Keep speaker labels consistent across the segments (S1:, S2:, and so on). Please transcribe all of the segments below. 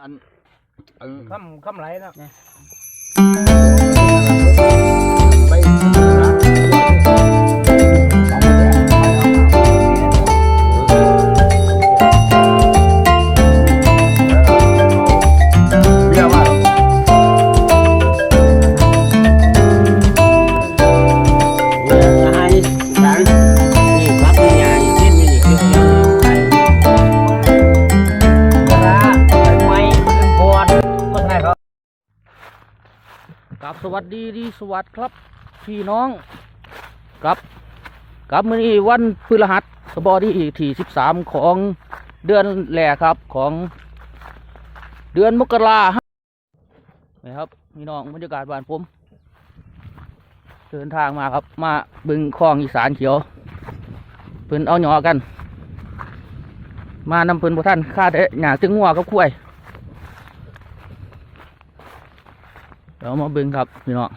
S1: อันอัน
S2: คำคำไหลนะ
S3: สวั
S4: สดีดีสวัสดีครับพี่น้องกับกับมื้อนี้วันพฤหัสบดีที่สิบสามของเดือนแหล่ครับของเดือนมกรานี่ครับพี่น้องบรรยากาศบ้านผม เดินทางมาครับมาบึงคลองอีสานเขียวเพิ่นเอาหยอกัน มานำเพิ่นบ่ท่านค่าแต่หยาตึงงัวกับคุ้ย เดี๋ยวมาเบิ่งครับพี่น้อง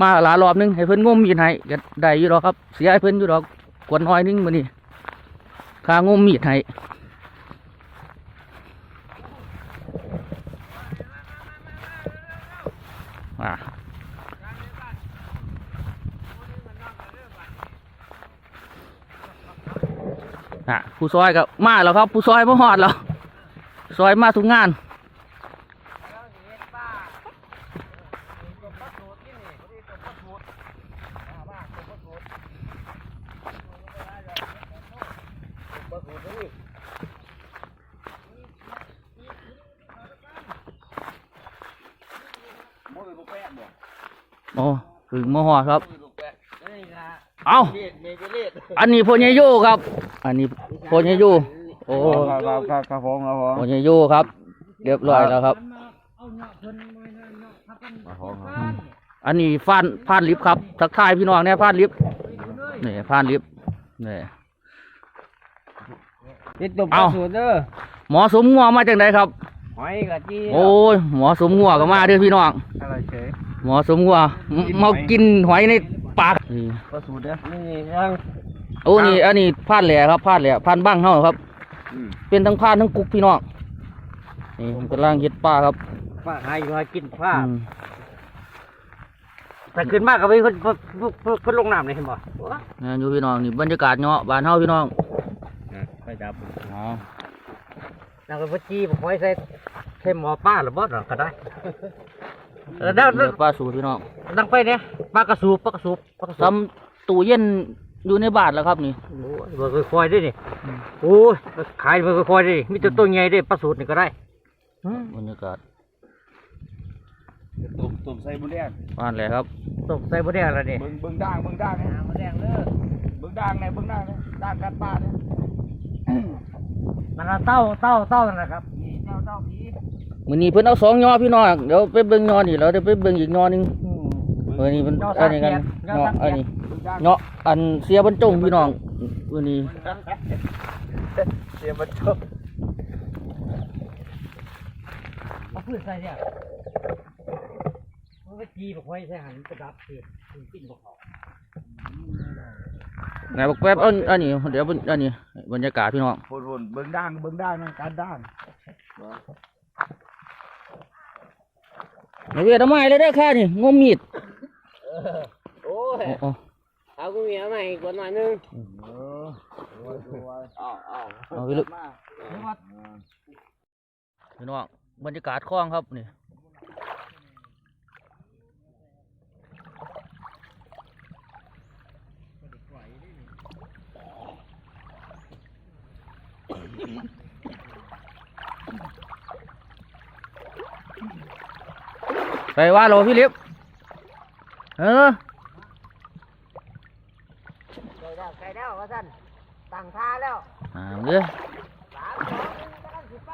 S4: มาหลารอบหนึงให้เพิ่นงมมีดให้ก็ได้อยู่ดอกครับ เสียให้เพิ่นอยู่ดอกกวนน้อยหนึงมื้อนี้ค่างมมีดให้อ่าอะผู้ซอยก็มาแล้วครับ ผู้ซอยมาหอดแล้วซอยมาทุกงาน โอ้ ถึงมหอดครับ เอาอันนี้พญายุครับ อันนี้พญายุโอ้
S1: ครับครับครับครับผมครับผม
S4: พญายุครับ เรียบร้อยแล้วครับ
S1: ครับผม
S4: อืมอันนี้ฟ้านฟ้านลิฟต์ครับ ทักทายพี่น้องเนี่ยฟ้านลิฟต์นี่ฟ้านลิฟต์นี่
S2: ติดตุ่ม
S4: เอ้า
S2: สูตรเด้อ
S4: หมอสมงัวมาจากไหนครับ
S2: หอยกะจี
S4: โอ้ยหมอสมงัวก็มาเด้อพี่น้อง
S1: อะไรเฉย
S4: หมอสมงัวมมากินหอยในปากนี่
S1: ก็สูตรเด้อ
S2: นี่ยัง
S4: โอ้นี่อันนี้พาดแหล่ครับพาดแหล่พานบ้างเฮาครับ
S1: อืม
S4: เป็นทั้งพานทั้งกุ๊กพี่น้องนี่ผมกำลังเฮ็ดป้าครับ
S2: ป้าหายอยู่หากินผ้า
S4: อืม
S2: แต่ขึ้นมากก็ไปเพิ่นเพิ่นเพิ่นเพิ่นเพิ่นลงน้ำเลยเห็นบ่
S4: นี่อยู่พี่น้องนี่บรรยากาศเนาะบ้านเฮาพี่น้อง
S2: ไปจับ
S4: อ๋อ
S2: แล้วก็จีบ่ค่อยใส่ใส่หมอป้าหรือบ่หรอก็ได้เออดัง
S4: เดี๋ยวป้าสูตรพี่น้อง
S2: ดังไปเนี่ยปลากระสูบปลากระสูบปลากระสู
S4: ท
S2: บำ
S4: ตู้เย็นอยู่ในบ้านแล้วครับนี่
S2: โอ้ยเบอร์ค่อยๆด้วยนี่โอ้ยขายเบอร์ค่อยๆด้วยนี่มีแต่ตัวใหญ่ด้วยปลาสูตรนี่ก็ได้
S4: บรรยากาศ
S1: ตุ่มตุ่มใส่บุญแดง
S4: บ้านแหละครับ
S2: ตกใส่บ่ได้อะไรนี่
S1: เบิ่งเบิ่งด่างเบิ่งด่างเนี่ย
S2: มาแดงเด้อ
S1: เบิ่งด่างเนี่ยเบิ่งด่างเนี่ยด่างกัดปลาเนี่ย
S2: มันเอาเต้าเต้าเต้านั่นแหละครับนี่เต้าเต้าผี
S4: มื้อนี้เพิ่นเอาสองยอพี่น้องเดี๋ยวไปเบิ่งยอนี่แล้วเดี๋ยวไปเบิ่งอีกยอหนึง
S2: อืม
S4: เออนี่มัน
S2: ยอ
S4: อันนี้กัน
S2: สังเกตยอ
S4: เนาะ
S2: สังเกต
S4: อันนี้
S1: เบิ่งด่าง
S4: เนาะอันเสียบรรจงพี่น้องวันนี้
S1: เสียบรรจบ
S2: เอาพืชใส่เนี่ยมันก็จีบอกไว้ใส่หันกระดับเสียมันกินบ่เขา
S4: ไหนบอกแป๊บอันอันนี้เดี๋ยวอันนี้บรรยากาศพี่น้อง
S1: พุ่นพุ่นเบิ่งด่างเบิ่งด่างนะการด่าง
S4: ในเวทำไมเลยได้อค่านี่งมมีด
S2: โอ้ย
S4: โอ้โอ้
S2: เอากูมีอะไรอีกคนหน่อยนึง
S1: เอออ้าวอ้าว
S4: เอาไปลึกพี่น้องบรรยากาศคลองครับนี่ ว่าโลพี่ลิฟเออ
S2: ไก่แล้วไก่แล้วว่าสั่นตั้งท่าแล้ว
S4: อ่าเด้อ
S2: สามสองหนึ่งกำลังสิไป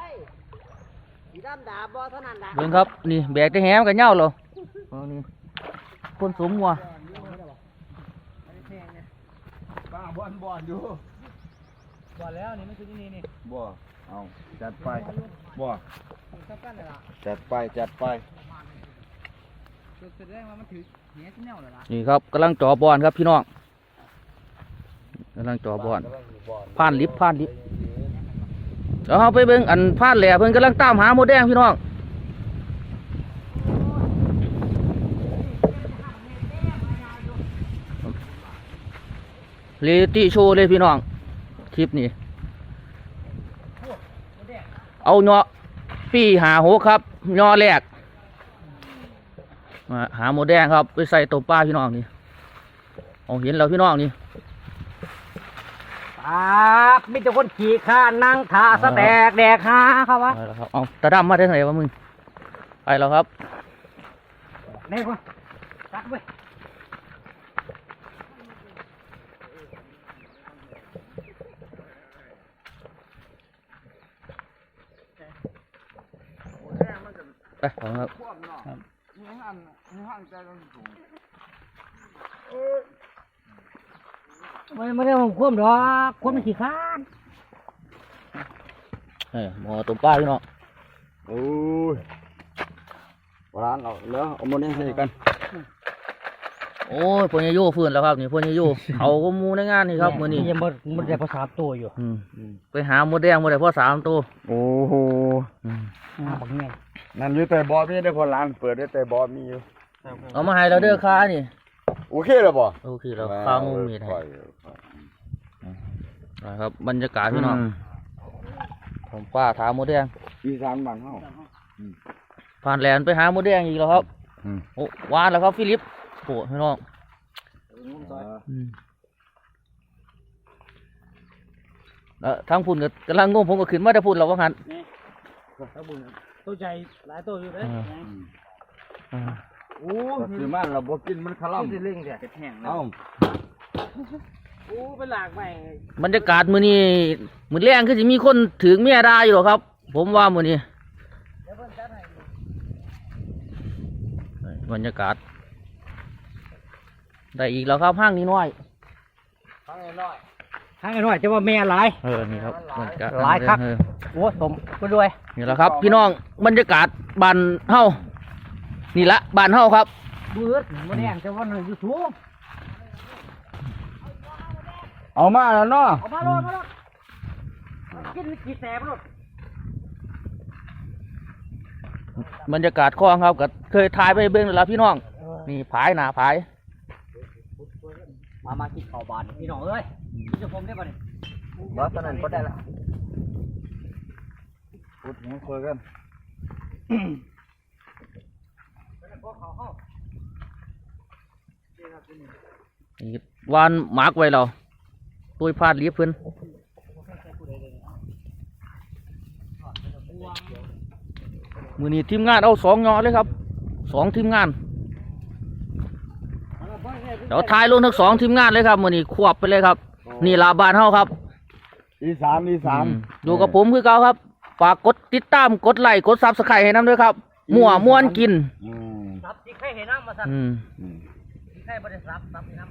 S2: สีดำดาบบ่เท่านั้นล่ะ
S4: เบิ่งครับ นี่แบกได้แหมกันเหย้าเหรอเอานี่คนสวมหัว
S1: บ้าบอนบอนอยู่
S2: บ่แล้วนี่มันคือนี่นี่
S1: บ่เอาจัดไปบ่
S2: สำคัญเลยล่ะ
S1: จัดไปจัดไป
S2: แสดงว่ามันถือแหนที่แนวเลยล่ะ
S4: นี่ครับกำลังจ่อบอลครับพี่น้องกำลังจ่อบอลผ่านลิฟต์ผ่านลิฟต์เดี๋ยวเราไปเบิ่งอันพาดแหล่เพิ่นกำลังตามหาหมดแดงพี่น้องเรติโชว์เลยพี่น้องคลิปนี้เอาเนาะปีหาหกครับยอแรก มาหาหมดแดงครับ ไปใส่ตัวป้าพี่น้องนี่เอาเห็นแล้วพี่น้องนี่
S2: ครับมีแต่คนขี่ข้านั่งทาสแตกแดกหาครับวะ
S4: ไปแล้วครับเอาตาดำมาได้ไหนวะมึงไปแล้วครับ
S2: นี่คนตัดไป
S4: ไปเอาครับ
S1: มีห้างมีห้างใจกันสูง
S2: ไม่ไม่ได้ผมควบหรอกควบมันขี่ข้าน
S4: เอ้ยหมอตัวป้าพี่น้อง
S1: โอ้ยร้านเราแล้วเอามาเนี่ยให้กัน
S4: โอ้ยพวกนี้โย่ฟื้นแล้วครับนี่พวกนี้โย่เอาก็มูในงานนี่ครับมื้อนี้
S2: ยังมันมันได้ภาษาตัวอยู่
S4: อืมไปหาหมดแดงหมดเลยพ่อสามตัว
S1: โอ้โห
S4: อืม
S2: หาบักเงี้ย
S1: นั่นอยู่แต่บอมีได้พอร้านเปิดได้แต่บอมีอยู่
S4: เอามาให้เราเด้อค้านี่
S1: โอเคแล้วบ่
S4: โอเคเราค้างูมีดให้นะครับบรรยากาศพี่น้องผมป้าถามหมดแดง
S1: อีสานบ้านเฮา
S4: ผ่านแลนไปหาหมดแดงอีกแล้วครับ
S1: อืม
S4: โอ้หวานแล้วครับฟิลิปโอ้พี่น้องอืมแล้วทางพุ่นก็กำลังงงผมก็ขึ้นมาแต่พุ่นเราว่าหัน
S2: ตัวใจหลายตัวอยู่เลย
S4: อ่า
S1: โอ้สิมาเราบ่กินมันคล่ำ
S2: สิเล่งเดียแห้ง
S1: เอ้า
S2: โอ้เป็นหลากใหม่
S4: บรรยากาศมื้อนี้มื้อแรงคือสิมีคนถึงเมียได้อยู่หรอกครับ ผมว่ามื้อนี้บรรยากาศ ได้อีกแล้วครับห้างนี้น้อย
S2: ทั้งไอ้น้อยจะว่าแม่หลาย
S4: เออนี่ครับบรรยากาศ
S2: หลายคัก
S4: เออ
S2: โอ้สมก็ด้วย
S4: นี่แหละครับ พี่น้องบรรยากาศบ้านเฮา นี่ละบ้านเฮาครับ
S2: เบืดมันแดงจะว่าหนึ่งยูทูบ
S1: เอามาแล้วเนาะ
S2: เอามาโลดมาโลดกินกี่แสบโลด
S4: บรรยากาศคลองครับก็เคยถ่ายไปเบิ่งแล้วล่ะพี่น้อง นี่ผายหนาผาย
S2: มามากินข้าวบานพี่น้องเอ้ยกินจะผมได้ป่ะเนี่ย
S1: บ่ตอนนั้นก็ได้ละพูดให้คุยกั
S4: น วานหมากไว้เราตัวพาดเลียบเพิ่นมือนี้ทีมงานเอาสองยอเลยครับสองทีมงานเดี๋ยวทายลงทั้งสองทีมงานเลยครับมือนี้ควบไปเลยครับ นี่ลาบานเฮาครับ
S1: อีสานอีสาน
S4: อืมอยู่กับผมคือเก่าครับฝากกดติดตามกดไลค์กดซับสไครต์ให้น้ำด้วยครับมั่วม่วนกิน
S1: อืม
S2: ซับที่ใครเห็นน้ำมาสั่น
S4: อืม
S1: อืม
S2: ที่ใครไม่ได้ซับซับที่น้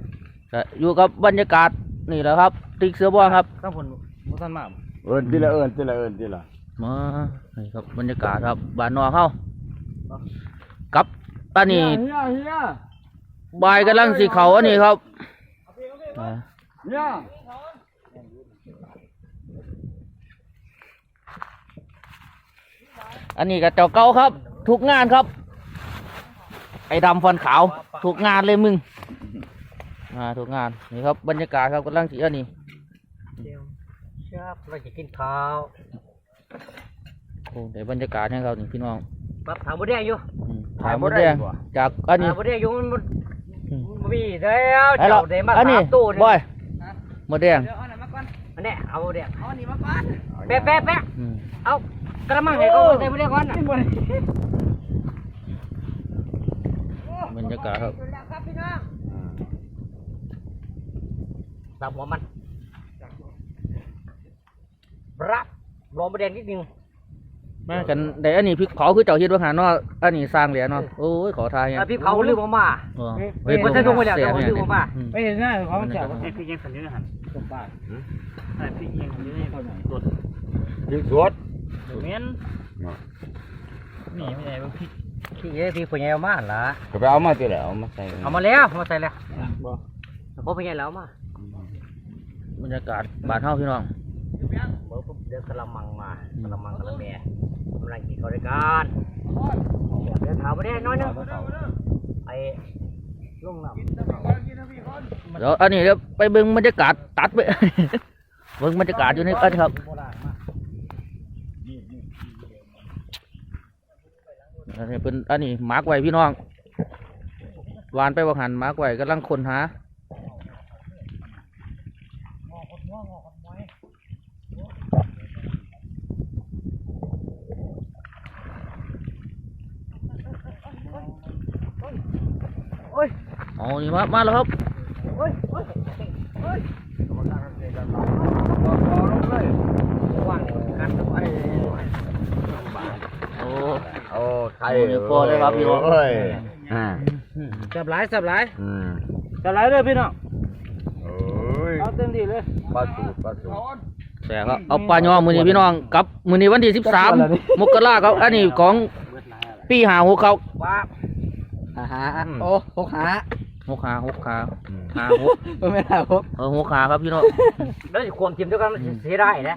S2: ำ
S4: ก็อยู่กับบรรยากาศนี่แหละครับ ติ๊กเสือบ้องครับ
S2: ข้างบนมุสันมา
S1: เอิ้นทีละเอิ้นทีละเอิ้นทีละ
S4: มานี่ครับบรรยากาศครับบ้านนอกเข้ากับอันนี้
S1: เฮียเฮีย
S4: บายกำลังสีเขาอันนี้ครับอ่า
S1: เฮีย
S4: อันนี้ก็เจ้าเก่าครับ ทุกงานครับไอ้ดำฟันขาวทุกงานเลยมึงอ่าทุกงานนี่ครับบรรยากาศครับกำลังสีอันนี้
S2: ครับเราจะกินข้าว
S4: โอ้ในบรรยากาศนะครับนี่พี่น้อง
S2: ครับถามบุญแดงอยู่
S4: อืมถ่ายหมดแดงจากอันนี้
S2: ถามบุญแดงอยู่มันมันมันมีแล้ว
S4: ไอ้เรา
S2: เจ้าเดมา
S4: อันนี้
S2: สามตู้
S4: บอยหมดแดง
S2: อันนี้เอาบุญแดงเอาอันนี้มาก่อนแปะแปะแปะ
S4: อืม
S2: เอากระมังให้เขาใส่บุญแดงก่อนนะ
S4: บรรยากาศครับ
S2: สับหัวมันรับรอบุญแดงนิดนึง
S4: มากันแต่อันนี้พริกเผาคือเจ้าเฮ็ดว่าหาเนาะอันนี้สร้างเหรียญเนาะโอ้ยขอทาย
S2: แล้วพี่เผาลืมออกมา
S4: อ๋อ
S2: เฮ้ยบ่ใช่ลงไปแล้ว
S4: เสีย
S2: แต่ว่าลืมออกมา
S4: อื
S2: ไม่เห็นหน้าเขาจะ
S4: บรรยากาศ
S2: พี่ยังสันนิษฐานตรงบ้านพี่ยังสันนิษฐานตรวจ
S1: ยิงสวด
S2: เมียนนี่ไม่ใช่พี่ พี่เอ้พี่ผู้ใหญ่เอามาล่ะ
S1: ก็ไปเอามาทีละเอามาใส่
S2: เอามาแล้วเอามาใส่แล้วพอผู้ใหญ่แล้วมา
S4: บรรยากาศบ้านเฮาพี่น้อง
S2: เดือกระมังมากระมังกระแม่กำลังกินข้าวด้วยกันเดี๋ยวถามไปได้น้อยนึงไอ้ลุงน้ำ
S4: เดี๋ยวอันนี้เดี๋ยวไปเบิ่งบรรยากาศตัดไปเบิ่งบรรยากาศอยู่ในกันครับ อันนี้เป็นอันนี้มาร์กไว้พี่น้องวานไปวังหันมาร์กไว้กำลังค้นหาอ๋อนี่มามาแล้วครับ
S2: ว่างกันทุกวัน
S4: โอ้
S1: โอ้ไทย
S4: โอ้นี่พอได้ครับพี่น้อง
S1: เอ้ยอ่า
S2: จับหลายจับหลาย
S1: อืม
S2: จับหลายเลยพี่น้อง
S1: เอ้ย
S2: เอาเต็มที่เลย
S1: ปลาสูตรปลาสูตร
S4: แต่ก็เอาปลาย่อมือนี้พี่น้องกับมือนี้วันที่สิบสามมกราครับอันนี้ของปีหาหกเขา
S2: ว้า
S3: อาหาโอ้หกหา
S4: หกขาหกขาหาหก
S3: ไม่ได้หก
S4: เออหกขาครับพี่น้อง
S2: แล้วควงจิ้มด้วยกันมันเสียได้นะ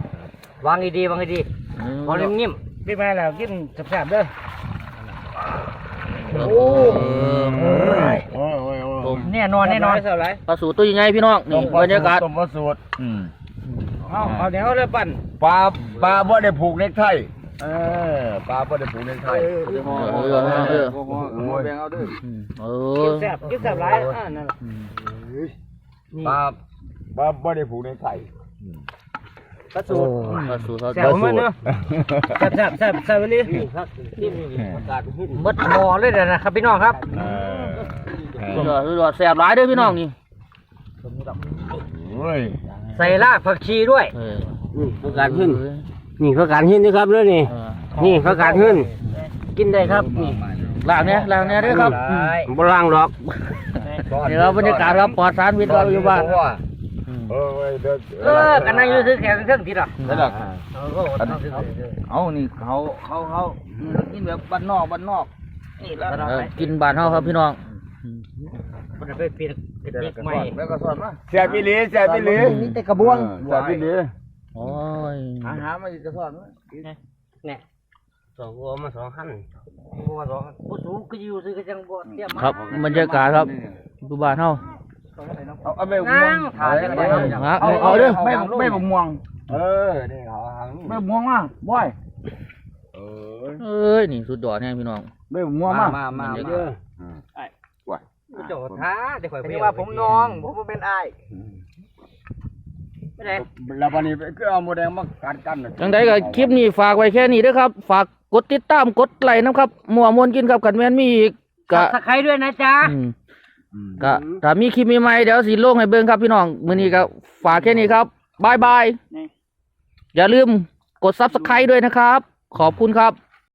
S2: วางดีๆวางดีๆวางนิ่มๆพี่แม่แล้วกินแซ่บๆเด้อ
S4: โอ้
S1: โอ้ยโอ้ยโอ้ยโอ้ย
S4: ผม
S2: แน่นอนแน่นอนเท่าไร
S4: ปลาสูตรตัวใหญ่ๆพี่น้องนี่บรรยากาศ
S1: ต้มปลาสูตรอืม
S2: เอาเอาเดี๋ยวเลยปั่น
S1: ปลาปลาบ่ได้ผูกเน็กไทเออปลาบ่ได้ผูกเน็กไท
S4: เออเออเออ
S1: โอ้ยแบ่งเอาด้วย
S4: เอ
S2: กิ
S4: อน
S2: แซ่บกินแซ่บหลายอ่านั่นแหละ
S1: ปลาปลาบ่ได้ผูกเน็กไท
S2: กระสูตร
S4: ปลาสูตรเขา
S2: แซ่บมากเนอะแซ่บแซ่บแซ่บแซ่บเลยมดหมอเลยเดี๋ยวนะครับพี่น้องครับ
S1: เออ
S4: สุดยอดสุดยอดแสบหลายเด้อพี่น้องนี่
S1: โอ้ย
S2: ใส่รากผักชีด้วย
S4: เออ
S3: นี่ประกาศขึ้น นี่ประกาศขึ้นนะครับเรื่องนี่
S4: เออ
S3: นี่ประกาศขึ้น
S2: กินได้ครับนี่
S4: ล่างเนี้ยล่างเนี้ยเด้อครับอืม
S3: บล่างดอก
S4: นี่ครับบรรยากาศครับปลอดสารพิษเราอยู่บ้าน
S1: เออเว้ยเด้อ
S2: เออกันนั่งอยู่ซื้อแขกเครื่องทีละ
S1: นั่นแหละ
S2: เออก็ต้องซื้อ
S4: เอานี่เขาเขาเขากินแบบบ้านนอกบ้านนอกนี่แล้วกินบ้านเฮาครับพี่น้อง
S2: มันไปเปลี่ยนเป็นเด็กใหม่
S1: แล้วก็สอนมาแซ่บอีหลีแซ่บอีหลี
S3: นี่แต่กระบวง
S1: แซ่บอีหลี
S4: โอ้ย
S1: หาหามาอีกกระสอนมา
S2: เนี่ย
S3: สองหัวมาสองขั้น
S2: บัวสองผู้สูงก็อยู่ซื้อก็จังบัวเตี้ยมา
S4: ครับบรรยากาศครับอยู่บ้านเฮา
S1: เอาเอาไม่
S2: นั่งทานกันไป
S4: ฮะเอาเด้อ
S1: ไม่ไม่บม่วง เออนี่เขาหางไม่ม่วงมาบ่อยเออ
S4: เอ้ยนี่สุดยอดแน่พี่น้อง
S1: ไม่ม่วงมา
S3: มามา
S4: เด้
S3: เด้อ
S2: โจท้าเดี๋ยวข่อยไป
S5: นี่ว่าผมน้องผมบ่เป็นไอ้าย
S2: ไม่ได้
S1: แล้ววันนี้ก็เอาหมูแดงมากัดกัน
S4: จังใดก็คลิปนี้ฝากไว้แค่นี้เด้อครับ ฝากกดติดตามกดไลค์นะครับมั่วมวนกินกับกันแม่นมีอีกกะ
S2: สักใครด้วยนะจ๊ะ
S4: อืม ก็ถ้ามีคลิปใหม่ๆเดี๋ยวสิลงให้เบิ่งครับพี่น้องมื้อนี้ก็ฝากแค่นี้ครับบายบายอย่าลืมกด Subscribe ด้วยนะครับ ขอบคุณครับ